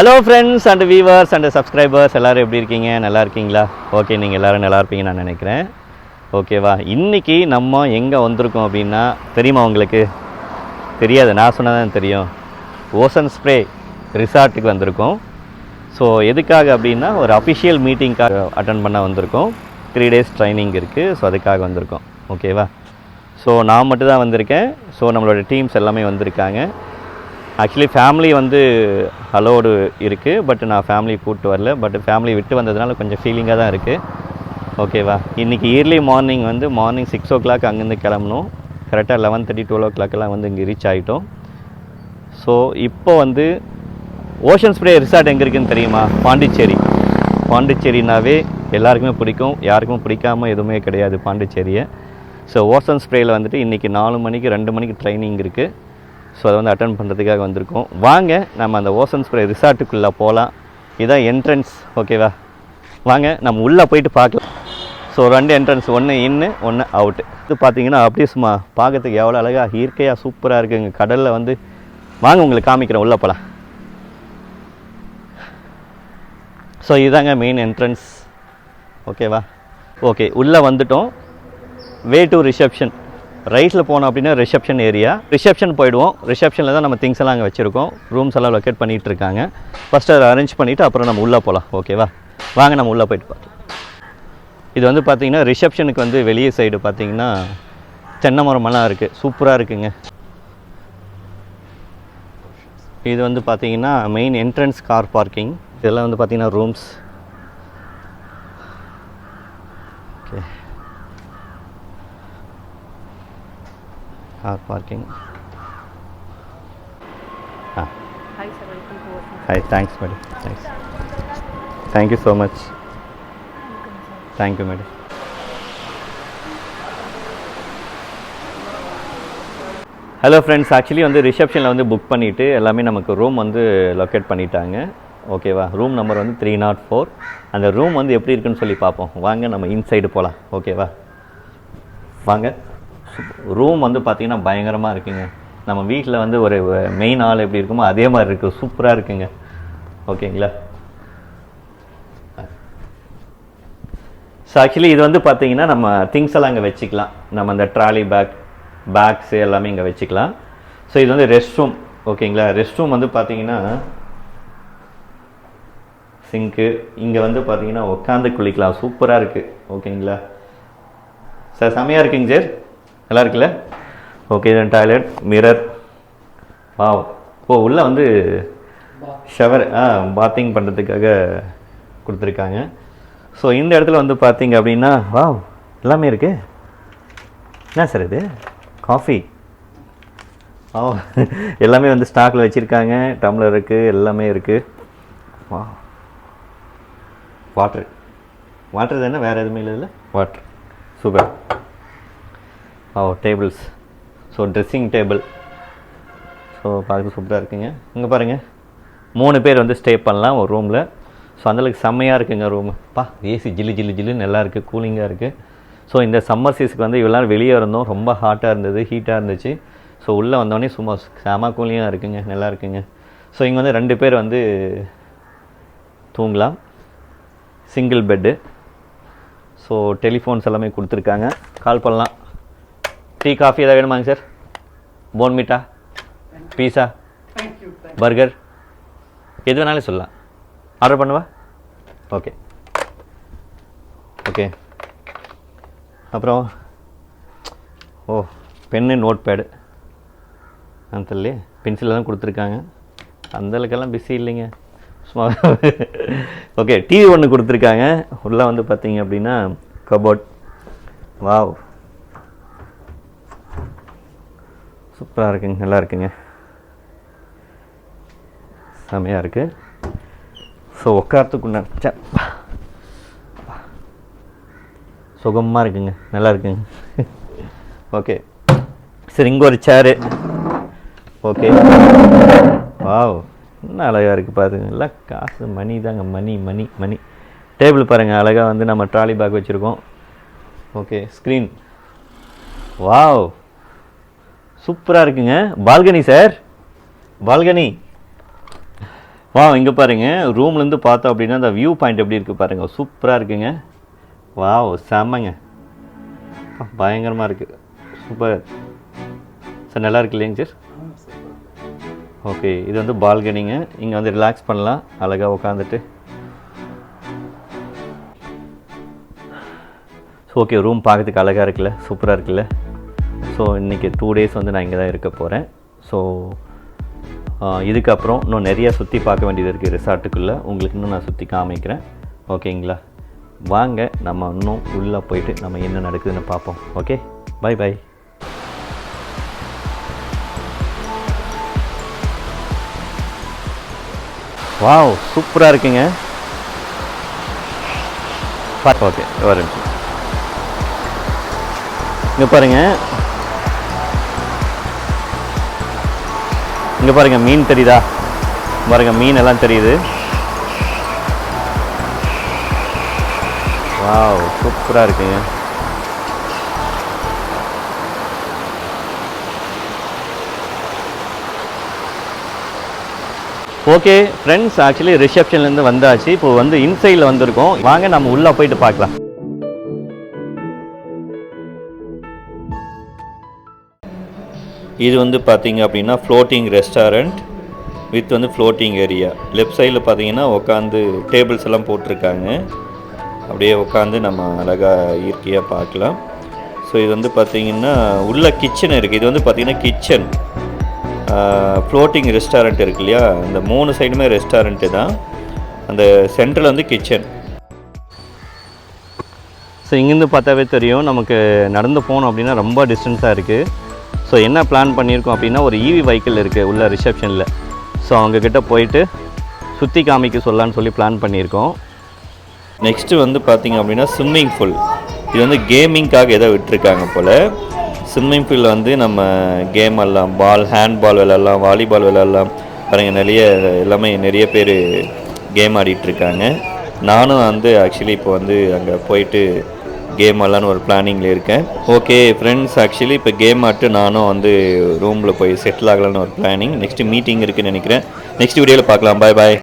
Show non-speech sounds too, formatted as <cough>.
Hello friends and viewers and subscribers எல்லோரும் எப்படி இருக்கீங்க? நல்லா இருக்கீங்களா? ஓகே நீங்கள் எல்லோரும் நல்லா இருப்பீங்கன்னு நான் நினைக்கிறேன். ஓகேவா இன்னைக்கு நம்ம எங்கே வந்திருக்கோம் அப்படின்னா தெரியுமா உங்களுக்கு? தெரியாது. நான் சொன்னதான் தெரியும். ஓசன் ஸ்ப்ரே ரிசார்ட்டுக்கு வந்திருக்கோம். ஸோ எதுக்காக அப்படின்னா ஒரு அஃபிஷியல் மீட்டிங்காக அட்டன் பண்ண வந்திருக்கோம். த்ரீ டேஸ் ட்ரைனிங் இருக்குது ஸோ அதுக்காக வந்திருக்கோம். ஓகேவா ஸோ நான் மட்டும் தான் வந்திருக்கேன். ஸோ நம்மளோட டீம்ஸ் எல்லாமே வந்திருக்காங்க. ஆக்சுவலி ஃபேமிலி வந்து அலோடு இருக்குது பட் நான் ஃபேமிலி கூப்பிட்டு வரல. பட் ஃபேமிலி விட்டு வந்ததுனால கொஞ்சம் ஃபீலிங்காக தான் இருக்குது ஓகேவா இன்றைக்கி இயர்லி மார்னிங் வந்து மார்னிங் சிக்ஸ் ஓ கிளாக் அங்கேருந்து கிளம்பணும். கரெக்டாக லெவன் தேர்ட்டி டுவெல் ஓ கிளாக்கெல்லாம் வந்து இங்கே ரீச் ஆகிட்டோம் ஸோ இப்போ வந்து ஓஷன் ஸ்ப்ரே ரிசார்ட் எங்கே இருக்குன்னு தெரியுமா? பாண்டிச்சேரி. பாண்டிச்சேரினாவே எல்லாருக்குமே பிடிக்கும். யாருக்குமே பிடிக்காம எதுவுமே கிடையாது பாண்டிச்சேரியை. ஸோ ஓஷன் ஸ்ப்ரேயில் வந்துட்டு இன்றைக்கி நாலு மணிக்கு ரெண்டு மணிக்கு ட்ரைனிங் இருக்குது ஸோ அதை வந்து அட்டன் பண்ணுறதுக்காக வந்திருக்கோம். வாங்க நம்ம அந்த ஓசன் ஸ்ப்ரே ரிசார்ட்டுக்குள்ளே போகலாம் இதுதான் என்ட்ரன்ஸ் ஓகேவா வாங்க நம்ம உள்ளே போயிட்டு பார்க்கலாம். ஸோ ரெண்டு என்ட்ரன்ஸ் ஒன்று இன்னு ஒன்று அவுட்டு இது பார்த்தீங்கன்னா அப்படியே சும்மா பார்க்கறதுக்கு எவ்வளோ அழகாக இயற்கையாக சூப்பராக இருக்குங்க. கடலில் வந்து வாங்க உங்களுக்கு காமிக்கிறேன் உள்ளே போகலாம் ஸோ இதுதாங்க மெயின் என்ட்ரன்ஸ் ஓகேவா ஓகே உள்ளே வந்துட்டோம். வே டு ரிசப்ஷன் ரைட்டில் போனோம் அப்படின்னா ரிசப்ஷன் ஏரியா ரிசப்ஷன் போயிடுவோம். ரிசப்ஷனில் தான் நம்ம திங்ஸ் எல்லாம் அங்கே வச்சுருக்கோம். ரூம்ஸ் எல்லாம் லொக்கேட் பண்ணிகிட்டு இருக்காங்க. ஃபஸ்ட்டு அதை அரேஞ்ச் பண்ணிவிட்டு அப்புறம் நம்ம உள்ளே போகலாம் ஓகேவா வாங்க நம்ம உள்ளே போயிட்டு பார்க்கலாம். இது வந்து பார்த்திங்கன்னா ரிசப்ஷனுக்கு வந்து வெளியே சைடு பார்த்தீங்கன்னா தென்னை மரமெல்லாம் இருக்குது சூப்பராக இருக்குங்க. இது வந்து பார்த்திங்கன்னா மெயின் என்ட்ரன்ஸ் கார் பார்க்கிங் இதெல்லாம் வந்து பார்த்தீங்கன்னா rooms car parking ah. Hi thanks madam thanks thank you so much thank you madam hello friends actually வந்து ரிசப்ஷனில் வந்து புக் பண்ணிவிட்டு எல்லாமே நமக்கு ரூம் வந்து லொக்கேட் பண்ணிட்டாங்க. ஓகேவா ரூம் நம்பர் வந்து த்ரீ நாட் ஃபோர் அந்த ரூம் வந்து எப்படி இருக்குன்னு சொல்லி பார்ப்போம். வாங்க நம்ம இன்சைடு போகலாம் ஓகேவா வாங்க. ரூம் வந்து பார்த்திங்கன்னா பயங்கரமாக இருக்குங்க. நம்ம வீட்டில் வந்து ஒரு மெயின் ஆள் எப்படி இருக்குமோ அதே மாதிரி இருக்குது சூப்பராக இருக்குங்க. ஓகேங்களா ஸோ ஆக்சுவலி இது வந்து பார்த்தீங்கன்னா நம்ம திங்ஸ் எல்லாம் இங்கே வச்சுக்கலாம். நம்ம அந்த ட்ராலி பேக் பேக்ஸு எல்லாமே இங்கே வச்சுக்கலாம். ஸோ இது வந்து ரெஸ்ட் ரூம் ஓகேங்களா ரெஸ்ட் ரூம் வந்து பார்த்தீங்கன்னா சிங்க்கு இங்கே வந்து பார்த்தீங்கன்னா உட்காந்து குளிக்கலாம். சூப்பராக இருக்குது ஓகேங்களா சார் செமையாக இருக்குங்க சார் நல்லா இருக்குல்ல okay then toilet mirror wow oh உள்ளே வந்து ஷவர் ஆ பாத்திங் பண்ணுறதுக்காக கொடுத்துருக்காங்க. ஸோ இந்த இடத்துல வந்து பார்த்தீங்க அப்படின்னா வாவ் எல்லாமே இருக்கு. என்ன சார் இது? காஃபி ஓ <laughs> எல்லாமே வந்து ஸ்டாக்கில் வச்சுருக்காங்க. டம்ளர் இருக்குது எல்லாமே இருக்குது வா வாட்ரு வாட்டர் தானே? வேறு எதுவுமே இல்லை water super oh tables so dressing table so பார்க்க சூப்பராக இருக்குங்க. இங்கே பாருங்கள் மூணு பேர் வந்து ஸ்டே பண்ணலாம் ஒரு ரூமில் ஸோ அந்தளவுக்கு செம்மையாக இருக்குங்க ரூமு பா ஏசி ஜில்லு ஜில்லு ஜில்லுன்னு நல்லா இருக்குது கூலிங்காக இருக்குது ஸோ இந்த சம்மர் சீஸுக்கு வந்து இவ்வளோ வெளியே இருந்தோம். ரொம்ப ஹாட்டாக இருந்தது ஹீட்டாக இருந்துச்சு. ஸோ உள்ளே வந்தோடனே சும்மா செம கூலிங்காக இருக்குங்க நல்லா இருக்குங்க. ஸோ இங்கே வந்து ரெண்டு பேர் வந்து தூங்கலாம். சிங்கிள் பெட்டு ஸோ டெலிஃபோன்ஸ் எல்லாமே கொடுத்துருக்காங்க. கால் பண்ணலாம். டீ காஃபி ஏதாவது வேணுமாங்க சார் போன்மீட்டா பீஸா பர்கர் எது வேணாலும் சொல்லலாம். ஆர்டர் பண்ணவா? ஓகே ஓகே அப்புறம் ஓ பென்னு நோட் பேடு அந்த பென்சில் தான் கொடுத்துருக்காங்க. அந்தளவுக்கெல்லாம் பிஸி இல்லைங்க. சும்மா. ஓகே டிவி ஒன்று கொடுத்துருக்காங்க. உள்ளே வந்து பார்த்தீங்க அப்படின்னா கபோர்ட் வாவ் சூப்பராக இருக்குங்க நல்லா இருக்குங்க. செமையாக இருக்குது ஸோ உட்காரத்துக்கு சுகமாக இருக்குங்க நல்லா இருக்குங்க. ஓகே சரி இங்கே ஒரு சேரு ஓகே வாவ் என்ன அழகாக இருக்குது பாருங்க. எல்லாம் காசு மணி தாங்க மணி மணி மணி டேபிள் பாருங்கள் அழகாக வந்து நம்ம ட்ராலி பேக் வச்சுருக்கோம். ஓகே ஸ்க்ரீன் வாவ் சூப்பராக இருக்குங்க. Balcony sir. பால்கனி. வா இங்கே பாருங்க. ரூம்லேருந்து பார்த்தோம் அப்படின்னா அந்த வியூ பாயிண்ட் எப்படி இருக்குது பாருங்கள் சூப்பராக இருக்குங்க. வாவ் செம்மங்க. பயங்கரமாக இருக்குது சூப்பர். சார் நல்லா இருக்கு இல்லைங்க சார்? ஓகே இது வந்து பால்கனிங்க. இங்கே வந்து ரிலாக்ஸ் பண்ணலாம். அழகாக உட்காந்துட்டு ஓகே ரூம் பார்க்கறதுக்கு அழகாக இருக்குல்ல. சூப்பராக இருக்குல்ல. ஸோ இன்றைக்கி டூ டேஸ் வந்து நான் இங்கே தான் இருக்க போகிறேன் ஸோ இதுக்கப்புறம் இன்னும் நிறையா சுற்றி பார்க்க வேண்டியது இருக்குது ரிசார்ட்டுக்குள்ளே உங்களுக்கு இன்னும் நான் சுற்றி காமிக்கிறேன். ஓகேங்களா? வாங்க நம்ம இன்னும் உள்ளே போயிட்டு நம்ம என்ன நடக்குதுன்னு பார்ப்போம். ஓகே? பை பை வாவ் சூப்பராக இருக்குங்க. ஓகே ஒரு நிமிஷம். இங்கே பாருங்க. இங்கே பாருங்க மீன் தெரியுதா? பாருங்கள் மீன் எல்லாம் தெரியுது. வாவ் சூப்பராக இருக்குங்க. ஓகே ஃப்ரெண்ட்ஸ் ஆக்சுவலி ரிசப்ஷன்லேருந்து வந்தாச்சு. இப்போ வந்து இன்சைடில் வந்திருக்கோம். வாங்க நம்ம உள்ளே போயிட்டு பார்க்கலாம். இது வந்து பார்த்தீங்க அப்படின்னா ஃப்ளோட்டிங் ரெஸ்டாரண்ட் வித் வந்து ஃப்ளோட்டிங் ஏரியா லெஃப்ட் சைடில் பார்த்தீங்கன்னா உட்காந்து டேபிள்ஸ் எல்லாம் போட்டிருக்காங்க. அப்படியே உட்காந்து நம்ம அழகாக இயற்கையாக பார்க்கலாம். ஸோ இது வந்து பார்த்தீங்கன்னா உள்ள கிச்சன் இருக்குது இது வந்து பார்த்திங்கன்னா கிச்சன் ஃப்ளோட்டிங் ரெஸ்டாரண்ட் இருக்கு இல்லையா? இந்த மூணு சைடுமே ரெஸ்டாரண்ட்டு தான். அந்த சென்டரில் வந்து கிச்சன் ஸோ இங்கேருந்து பார்த்தாவே தெரியும். நமக்கு நடந்து போகணும் அப்படின்னா ரொம்ப டிஸ்டன்ஸாக இருக்குது ஸோ என்ன பிளான் பண்ணியிருக்கோம் அப்படின்னா ஒரு ஈவி வெஹிக்கிள் இருக்குது உள்ள ரிசப்ஷனில் ஸோ அவங்கக்கிட்ட போயிட்டு சுற்றி காமிக்க சொல்லலான்னு சொல்லி பிளான் பண்ணியிருக்கோம். நெக்ஸ்ட்டு வந்து பார்த்திங்க அப்படின்னா ஸ்விம்மிங் பூல் இது வந்து கேமிங்க்காக ஏதோ விட்டுருக்காங்க போல். ஸ்விம்மிங் பூலில் வந்து நம்ம கேம் எல்லாம் பால் ஹேண்ட் பால் விளாட்லாம் வாலிபால் விளாட்லாம் பாருங்கள் நிறைய எல்லாமே நிறைய பேர் கேம் ஆடிட்டுருக்காங்க நானும் வந்து ஆக்சுவலி இப்போ வந்து அங்கே போயிட்டு கேம் ஆடலான்னு ஒரு பிளானிங்கில் இருக்கேன். ஓகே ஃப்ரெண்ட்ஸ் ஆக்சுவலி இப்போ கேம் ஆட்டு நானும் வந்து ரூமில் போய் செட்டில் ஆகலான்னு ஒரு பிளானிங் நெக்ஸ்ட்டு மீட்டிங் இருக்குன்னு நினைக்கிறேன். நெக்ஸ்ட் வீடியோவில் பார்க்கலாம். பாய் பாய்